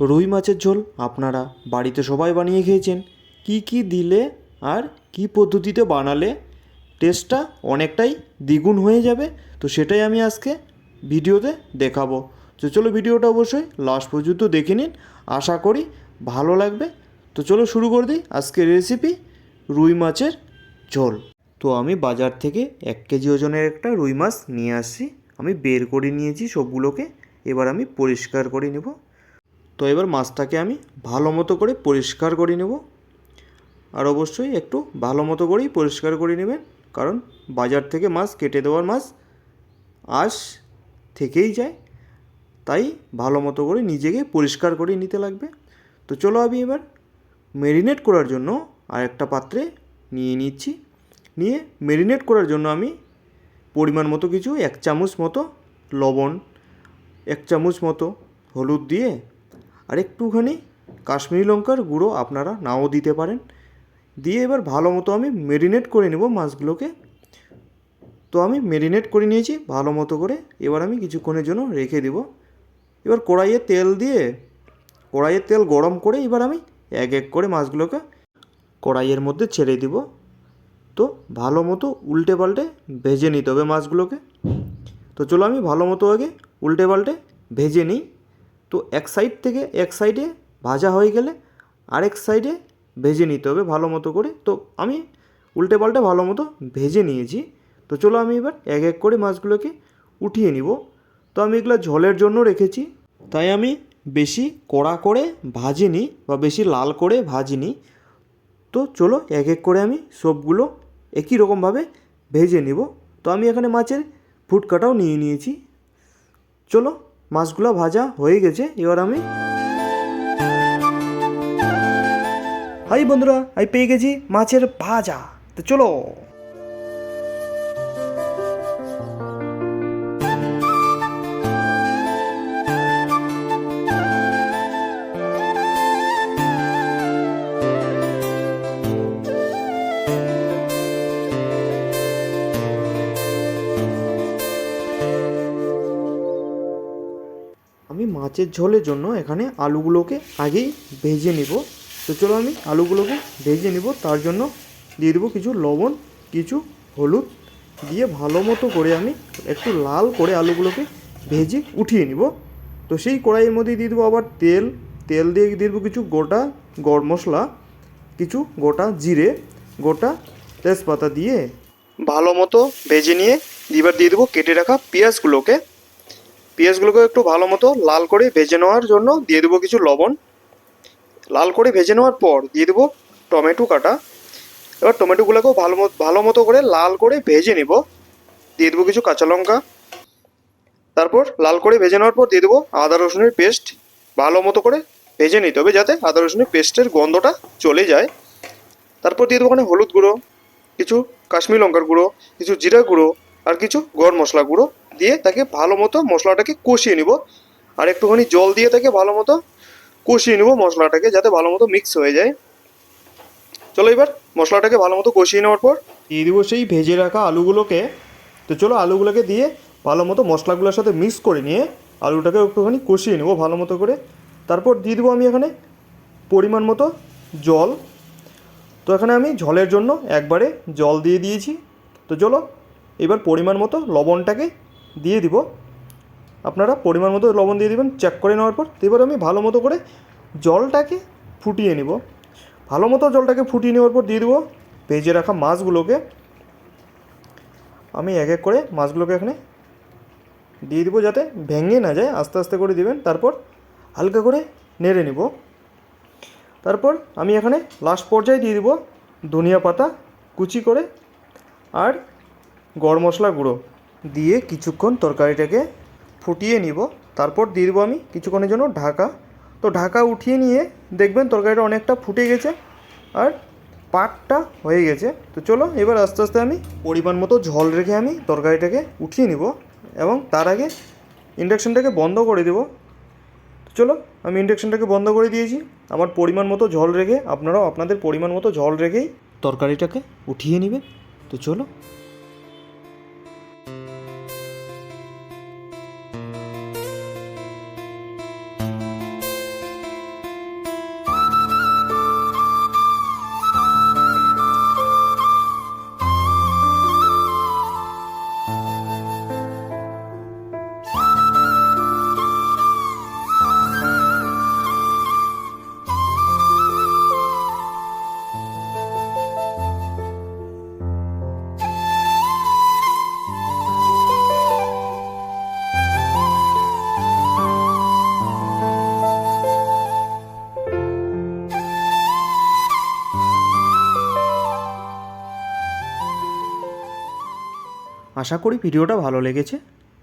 রুই মাছের ঝোল আপনারা বাড়িতে সবাই বানিয়ে খেয়েছেন। কি কি দিলে আর কি পদ্ধতিতে বানালে টেস্টটা অনেকটাই দ্বিগুণ হয়ে যাবে। তো সেটাই আমি আজকে ভিডিওতে দেখাবো। তো চলো ভিডিওটা অবশ্যই লাস্ট পর্যন্ত দেখে নিন। আশা করি ভালো লাগবে। তো চলো শুরু করে দিই আজকের রেসিপি রুই মাছের ঝোল। তো আমি বাজার থেকে এক কেজি ওজনের একটা রুই মাছ নিয়ে আসছি। আমি বের করে নিয়েছি সবগুলোকে। এবার আমি পরিষ্কার করে নেব। তো এবার মাছটাকে আমি ভালো মতো করে পরিষ্কার করে নেব। আর অবশ্যই একটু ভালো মতো করেই পরিষ্কার করে নেবেন, কারণ বাজার থেকে মাছ, কেটে দেওয়ার মাছ আশ থেকেই যায়। তাই ভালো মতো করে নিজেকে পরিষ্কার করে নিতে লাগবে। তো চলো আমি এবার মেরিনেট করার জন্য আর একটা পাত্রে নিয়ে নিচ্ছি। নিয়ে মেরিনেট করার জন্য আমি পরিমাণ মতো কিছু, এক চামচ মতো লবণ, এক চামচ মতো হলুদ দিয়ে আর একটুখানি কাশ্মীরি লঙ্কার গুঁড়ো আপনারা নাও দিতে পারেন। দিয়ে এবার ভালো মতো আমি মেরিনেট করে নেব মাছগুলোকে। তো আমি মেরিনেট করে নিয়েছি, ভালো মতো করে। এবার আমি কিছুক্ষণের জন্য রেখে দেব। এবার কড়াইয়ে তেল দিয়ে কড়াইয়ের তেল গরম করে এবার আমি এক এক করে মাছগুলোকে কড়াইয়ের মধ্যে ছেড়ে দিব। তো ভালো মতো উল্টে পাল্টে ভেজে নিতে হবে মাছগুলোকে। তো চলো আমি ভালো মতো আগে উল্টে পাল্টে ভেজে নিই। তো এক সাইড থেকে এক সাইডে ভাজা হয়ে গেলে আরেক সাইডে ভেজে নিতে হবে ভালো মতো করে। তো আমি উল্টে পাল্টে ভালো মতো ভেজে নিয়েছি। তো চলো আমি এবার এক এক করে মাছগুলোকে উঠিয়ে নিব। তো আমি এগুলো ঝোলের জন্য রেখেছি। তাই আমি বেশি কড়া করে ভাজিনি বা বেশি লাল করে ভাজিনি। তো চলো এক এক করে আমি সবগুলো একই রকমভাবে ভেজে নিব। তো আমি এখানে মাছের ফুটকাটাও নিয়ে নিয়েছি। চলো মাছগুলো ভাজা হয়ে গেছে, এবার আমি হাই বন্ধুরা, আমি পেয়ে গেছি মাছের ভাজা। তো চলো। আমি মাছের ঝোলের জন্য এখানে আলুগুলোকে আগেই ভেজে নিব। তো চলো আমি আলুগুলোকে ভেজে নিব। তার জন্য দিয়ে দেবো কিছু লবণ, কিছু হলুদ দিয়ে ভালো মতো করে আমি একটু লাল করে আলুগুলোকে ভেজে উঠিয়ে নিব। তো সেই কড়াইয়ের মধ্যে দিয়ে দেবো আবার তেল। তেল দিয়ে দিয়ে দেবো কিছু গোটা গরম মশলা, কিছু গোটা জিরে, গোটা তেজপাতা দিয়ে ভালো মতো ভেজে নিয়ে এবার দিয়ে দেবো কেটে রাখা পেঁয়াজগুলোকে। পেঁয়াজগুলোকে একটু ভালো মতো লাল করে ভেজে নেওয়ার জন্য দিয়ে দেবো কিছু লবণ। লাল করে ভেজে নেওয়ার পর দিয়ে দেবো টমেটো কাটা। এবার টমেটোগুলোকেও ভালো মতো ভালো মতো করে লাল করে ভেজে নেব। দিয়ে দেবো কিছু কাঁচা লঙ্কা। তারপর লাল করে ভেজে নেওয়ার পর দিয়ে দেবো আদা রসুনের পেস্ট। ভালো মতো করে ভেজে নিতে হবে যাতে আদা রসুনের পেস্টের গন্ধটা চলে যায়। তারপর দিয়ে দেবো ওখানে হলুদ গুঁড়ো, কিছু কাশ্মীর লঙ্কার গুঁড়ো, কিছু জিরা গুঁড়ো আর কিছু গরম মশলা গুঁড়ো। দিয়ে তাকে ভালো মতো মশলাটাকে কষিয়ে নিব। আর একটুখানি জল দিয়ে তাকে ভালো মতো কষিয়ে নেব মশলাটাকে যাতে ভালো মতো মিক্স হয়ে যায়। চলো এবার মশলাটাকে ভালো মতো কষিয়ে নেওয়ার পর দিয়ে দিব সেই ভেজে রাখা আলুগুলোকে। তো চলো আলুগুলোকে দিয়ে ভালো মতো মশলাগুলোর সাথে মিক্স করে নিয়ে আলুটাকে একটুখানি কষিয়ে নেব ভালো মতো করে। তারপর দিয়ে দেবো আমি এখানে পরিমাণ মতো জল। তো এখানে আমি ঝোলের জন্য একবারে জল দিয়ে দিয়েছি। তো চলো এবার পরিমাণ মতো লবণটাকে দিয়ে দিব। আপনারা পরিমাণ মতো লবণ দিয়ে দিবেন চেক করে নেওয়ার পর। এবার আমি ভালো মতো করে জলটাকে ফুটিয়ে নিব। ভালো মতো জলটাকে ফুটিয়ে নেওয়ার পর দিয়ে দেবো ভেজে রাখা মাছগুলোকে। আমি এক এক করে মাছগুলোকে এখানে দিয়ে দিব যাতে ভেঙে না যায়। আস্তে আস্তে করে দিবেন, তারপর হালকা করে নেড়ে নিব। তারপর আমি এখানে লাস্ট পর্যায়ে দিয়ে দিব ধনিয়া পাতা কুচি করে আর গরম মশলা গুঁড়ো। দিয়ে কিছুক্ষণ তরকারিটাকে ফুটিয়ে নিব। তারপর দিয়ে দেবো আমি কিছুক্ষণের জন্য ঢাকা। তো ঢাকা উঠিয়ে নিয়ে দেখবেন তরকারিটা অনেকটা ফুটে গেছে আর পাটটা হয়ে গেছে। তো চলো এবার আস্তে আস্তে আমি পরিমাণ মতো ঝল রেখে আমি তরকারিটাকে উঠিয়ে নিব এবং তার আগে ইন্ডাকশানটাকে বন্ধ করে দেবো। চলো আমি ইন্ডাকশানটাকে বন্ধ করে দিয়েছি। আমার পরিমাণ মতো জল রেখে আপনারাও আপনাদের পরিমাণ মতো জল রেখেই তরকারিটাকে উঠিয়ে নেবেন। তো চলো আশা করি ভিডিওটা ভালো লেগেছে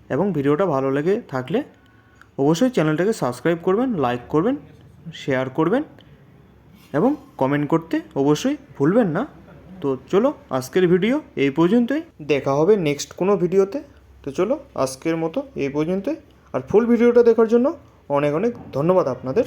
এবং ভিডিওটা ভালো লেগে থাকলে অবশ্যই চ্যানেলটাকে সাবস্ক্রাইব করবেন লাইক করবেন শেয়ার করবেন এবং কমেন্ট করতে অবশ্যই ভুলবেন না। তো চলো আজকের ভিডিও এই পর্যন্তই। দেখা হবে নেক্সট কোনো ভিডিওতে। তো চলো আজকের মতো এই পর্যন্তই। আর ফুল ভিডিওটা দেখার জন্য অনেক অনেক ধন্যবাদ আপনাদের।